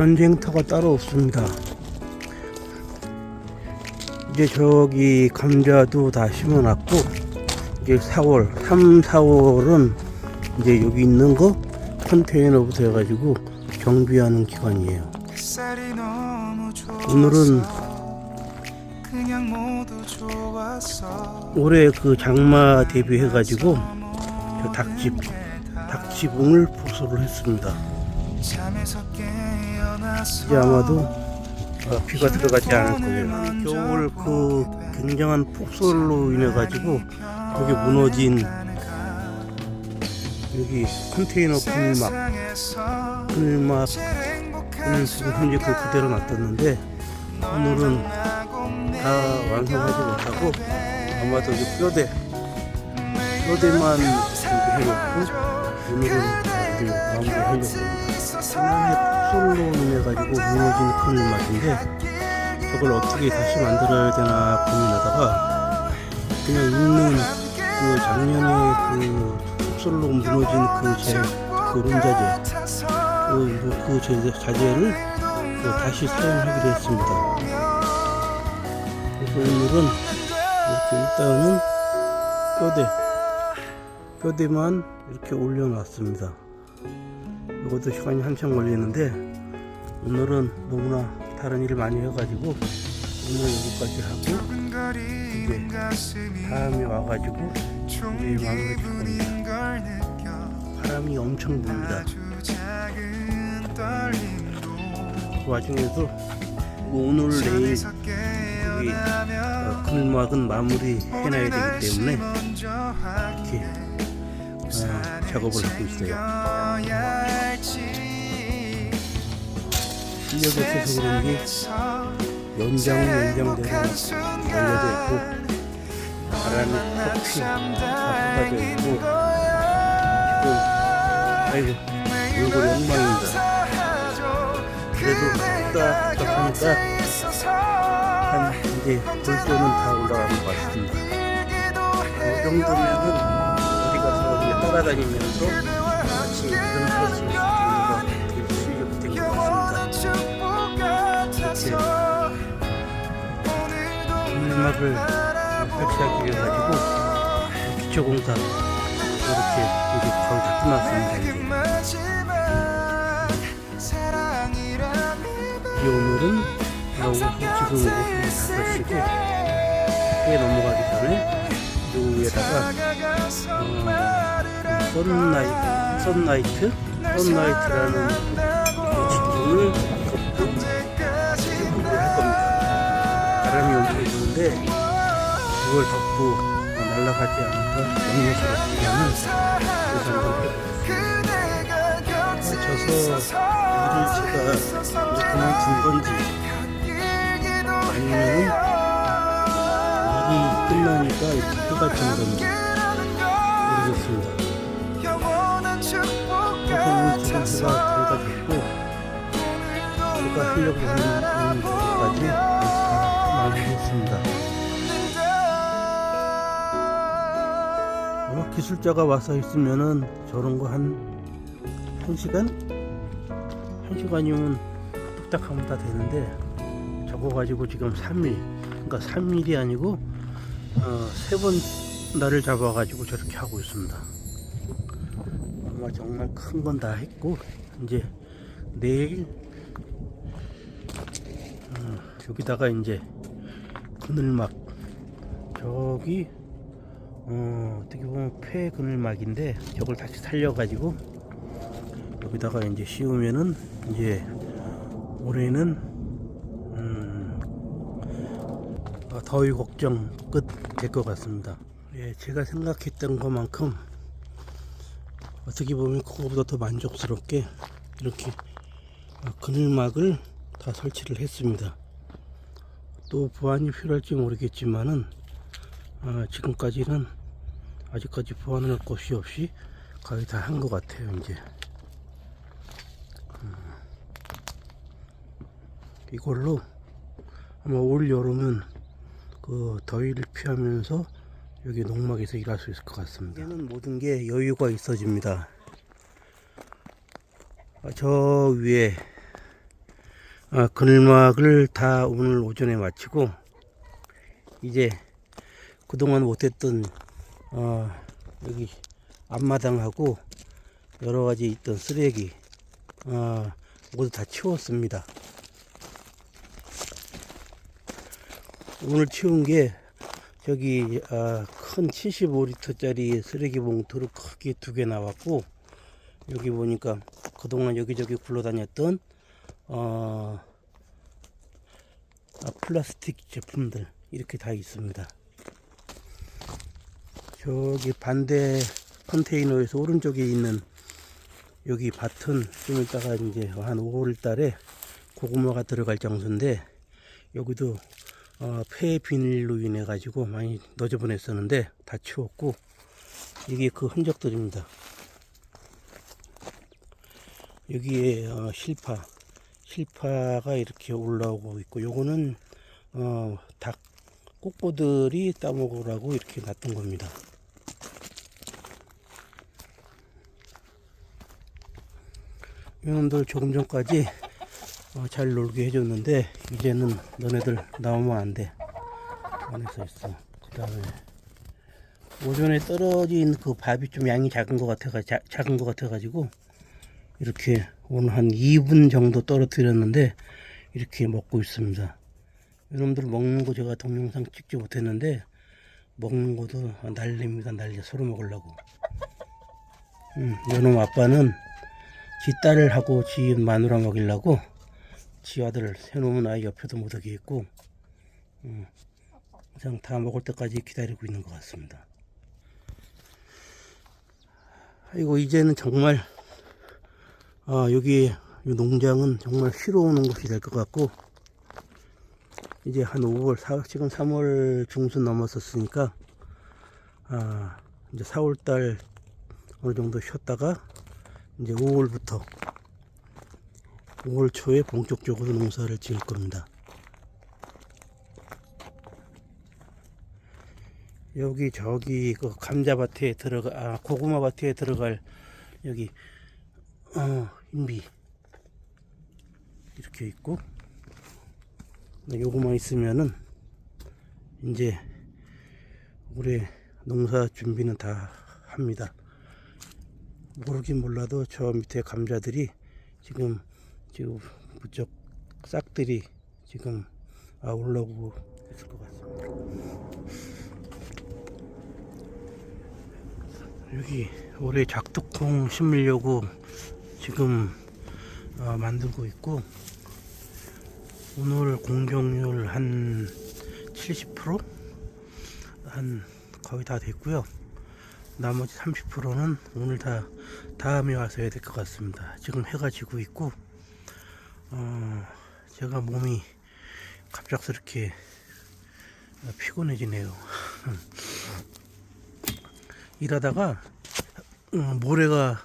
전쟁터가 따로 없습니다. 이제 저기 감자도 다 심어놨고 이제 4월, 3, 4월은 이제 여기 있는 거 컨테이너부터 해가지고 정비하는 기간이에요. 오늘은 올해 그 장마 대비해가지고 저 닭집, 닭지붕을 보수를 했습니다. 이제 아마도 어, 비가 들어가지 않을 거예요. 겨울 그 굉장한 폭설로 인해 가지고 여기 무너진 여기 컨테이너 그늘막 세상에서 그늘막을 행복한 지금 현재 그 그대로 놔뒀는데 오늘은 다 완성하지 못하고 아마도 이 뼈대 뼈대만 준비해놓고 오늘은 여기 마무리하려고 합니다. 폭설로 인해 가지고 무너진 그늘막인데 저걸 어떻게 다시 만들어야 되나 고민하다가 그냥 있는 그 작년에 그 폭설로 무너진 그 제, 그 론자재 그, 그 제- 자재를 그 다시 사용하기로 했습니다. 그래서 오늘은 이렇게 일단은 뼈대 뼈대만 이렇게 올려놨습니다. 이것도 시간이 한참 걸리는데 오늘은 너무나 다른 일을 많이 해가지고 오늘 여기까지 하고 가슴이 다음에 와가지고 이제 마무리 질 겁니다. 바람이 엄청 붑니다. 그 와중에도 오늘 내일 여기 깨어나면 어, 마무리 해놔야 되기 때문에 이렇게 어, 작업을 하고 있어요. 실력이 없어서 그런지 연장은 연장대로 열려져 있고 바람이 턱다 쏟아져 있고 지금 아이고 얼굴 엉망입니다. 그래도 뚝딱뚝딱 하니까 한 이제 볼도는 다 올라가는 것 같습니다. 이 정도면은 어디 가서 따라다니면서 마치 이런 것을 정도가 될 수있게 음악을 설치하기 위해 가지고 기초공사 이렇게 이제 거의 다 끝났습니다. 이제 오늘은 오후 지금 오후 5시고 해 넘어가기 전에 요 위에다가 어, 썬라이트, 썬라이트, 썬라이트라는 지붕을 덮고 지붕을 부는데 이걸 덮고 어, 날아가지 않을까 영역스럽게 하는 그. 져서 일을 제가 이제 그만 둔 건지 아니면은 일이 끝나니까 이렇게 진 건지 모르겠습니다. 그래서 지금 해가 됐고 제가 하려고 하는 것까지 기술자가 와서 있으면은 저런 거 한 한 시간? 한 시간이면 뚝딱 하면 다 되는데 저거 가지고 지금 3일 그러니까 3일이 아니고 어, 세번 날을 잡아 가지고 저렇게 하고 있습니다 아마 정말 큰 건 다 했고 이제 내일 어, 여기다가 이제 그늘막 저기 어, 어떻게 보면 폐 그늘막인데 저걸 다시 살려가지고 여기다가 이제 씌우면은 이제 올해는 음, 어, 더위 걱정 끝 될 것 같습니다. 예, 제가 생각했던 것만큼 어떻게 보면 그거보다 더 만족스럽게 이렇게 어, 그늘막을 다 설치를 했습니다. 또 보완이 필요할지 모르겠지만은 어, 지금까지는 아직까지 보완할 것이 없이 거의 다 한 것 같아요 이제 음. 이걸로 아마 올 여름은 그 더위를 피하면서 여기 농막에서 일할 수 있을 것 같습니다. 이제는 모든 게 여유가 있어집니다. 아, 저 위에 아, 그늘막을 다 오늘 오전에 마치고 이제 그동안 못했던 어, 여기 앞마당하고 여러 가지 있던 쓰레기 어, 모두 다 치웠습니다. 오늘 치운 게 저기 아, 큰 75리터 짜리 쓰레기 봉투로 크게 두 개 나왔고 여기 보니까 그동안 여기저기 굴러다녔던 어, 아, 플라스틱 제품들 이렇게 다 있습니다. 저기 반대 컨테이너에서 오른쪽에 있는 여기 밭은 좀 이따가 이제 한 5월 달에 고구마가 들어갈 장소인데 여기도 어, 폐 비닐로 인해 가지고 많이 너져보냈었는데 다 치웠고 이게 그 흔적들입니다. 여기에 어, 실파 실파가 이렇게 올라오고 있고 요거는 어, 닭 꼬꼬들이 따먹으라고 이렇게 놨던 겁니다. 이놈들 조금 전까지 어, 잘 놀게 해줬는데 이제는 너네들 나오면 안 돼. 안에서 있어. 그 다음에 오전에 떨어진 그 밥이 좀 양이 작은 것 같아가 자, 작은 것 같아가지고 이렇게 오늘 한 2분 정도 떨어뜨렸는데 이렇게 먹고 있습니다. 이놈들 먹는 거 제가 동영상 찍지 못했는데 먹는 것도 난리입니다 난리 서로 먹으려고. 음, 요놈 아빠는 지 딸을 하고 지 마누라 먹이려고 지 아들 세놈은 아이 옆에도 못 오게 있고 음, 그냥 다 먹을 때까지 기다리고 있는 것 같습니다. 아이고 이제는 정말 아 여기 이 농장은 정말 쉬러 오는 곳이 될 것 같고 이제 한 5월 4, 지금 3월 중순 넘었었으니까 아 이제 4월 달 어느 정도 쉬었다가 이제 5월부터 5월 초에 본격적으로 농사를 지을 겁니다. 여기 저기 그 감자밭에 들어가 아 고구마 밭에 들어갈 여기 어 인비 이렇게 있고 요거만 있으면은 이제 올해 농사 준비는 다 합니다. 모르긴 몰라도 저 밑에 감자들이 지금 지금 무척 싹들이 지금 아 올라오고 있을 것 같습니다. 여기 올해 작두콩 심으려고 지금 어, 만들고 있고 오늘 공격률 한 70%? 한 거의 다 됐고요. 나머지 30%는 오늘 다 다음에 와서 해야 될 것 같습니다. 지금 해가 지고 있고 어, 제가 몸이 갑작스럽게 피곤해지네요. 일하다가 어, 모래가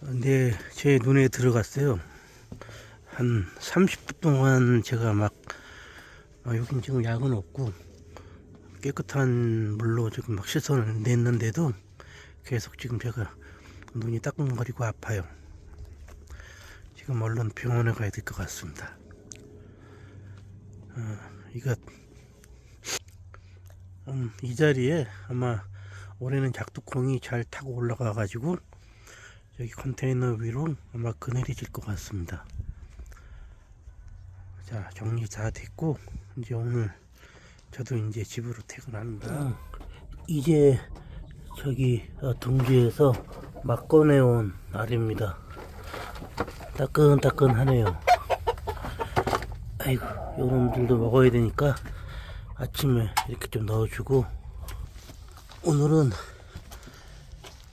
내 제 눈에 들어갔어요. 한 30분 동안 제가 막 아, 여긴 지금 약은 없고 깨끗한 물로 지금 막 씻어를 냈는데도 계속 지금 제가 눈이 따끔거리고 아파요. 지금 얼른 병원에 가야 될 것 같습니다. 어, 이거 음, 이 자리에 아마 올해는 작두콩이 잘 타고 올라가 가지고 여기 컨테이너 위로 아마 그늘이 질 것 같습니다. 자 정리 다 됐고 이제 오늘 저도 이제 집으로 퇴근합니다. 이제 저기 어, 둥지에서 막 꺼내온 알입니다. 따끈따끈하네요. 아이고 요놈들도 먹어야 되니까 아침에 이렇게 좀 넣어주고 오늘은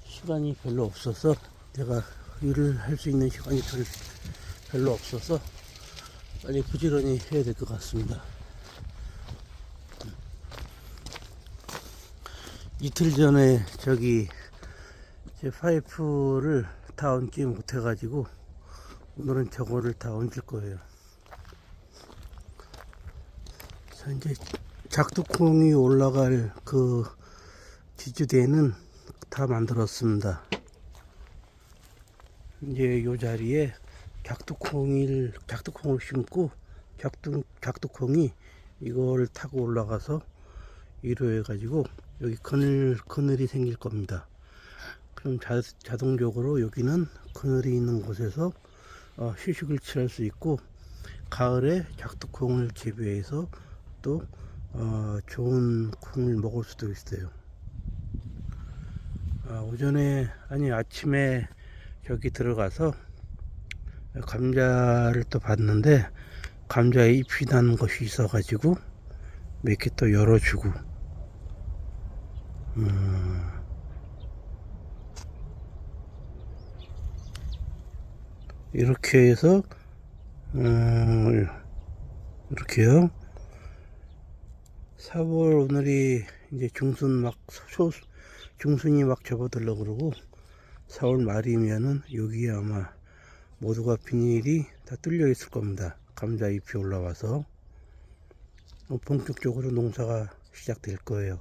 시간이 별로 없어서 내가 일을 할 수 있는 시간이 별, 별로 없어서 빨리 부지런히 해야 될 것 같습니다. 이틀 전에 저기 제 파이프를 다 얹지 못해가지고 오늘은 저거를 다 얹을 거예요. 자, 이제 작두콩이 올라갈 그 지주대는 다 만들었습니다. 이제 요 자리에 작두콩을 작두콩을 심고 작두 작두콩이 이걸 타고 올라가서 위로 해가지고 여기 그늘 그늘이 생길 겁니다. 그럼 자, 자동적으로 여기는 그늘이 있는 곳에서 어, 휴식을 취할 수 있고 가을에 작두콩을 재배해서 또 어, 좋은 콩을 먹을 수도 있어요. 아, 오전에 아니 아침에 저기 들어가서 감자를 또 봤는데 감자에 잎이 난 것이 있어 가지고 몇 개 또 열어주고 음, 이렇게 해서 음, 이렇게요 4월 오늘이 이제 중순 막 초, 중순이 막 접어들려 그러고 4월 말이면은 여기에 아마 모두가 비닐이 다 뚫려 있을 겁니다. 감자 잎이 올라와서 어, 본격적으로 농사가 시작될 거예요.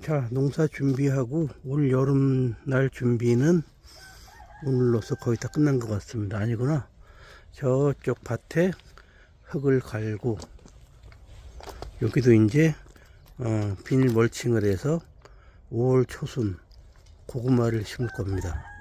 자, 농사 준비하고 올 여름 날 준비는 오늘로서 거의 다 끝난 것 같습니다. 아니구나. 저쪽 밭에 흙을 갈고 여기도 이제 어, 비닐 멀칭을 해서 5월 초순 고구마를 심을 겁니다.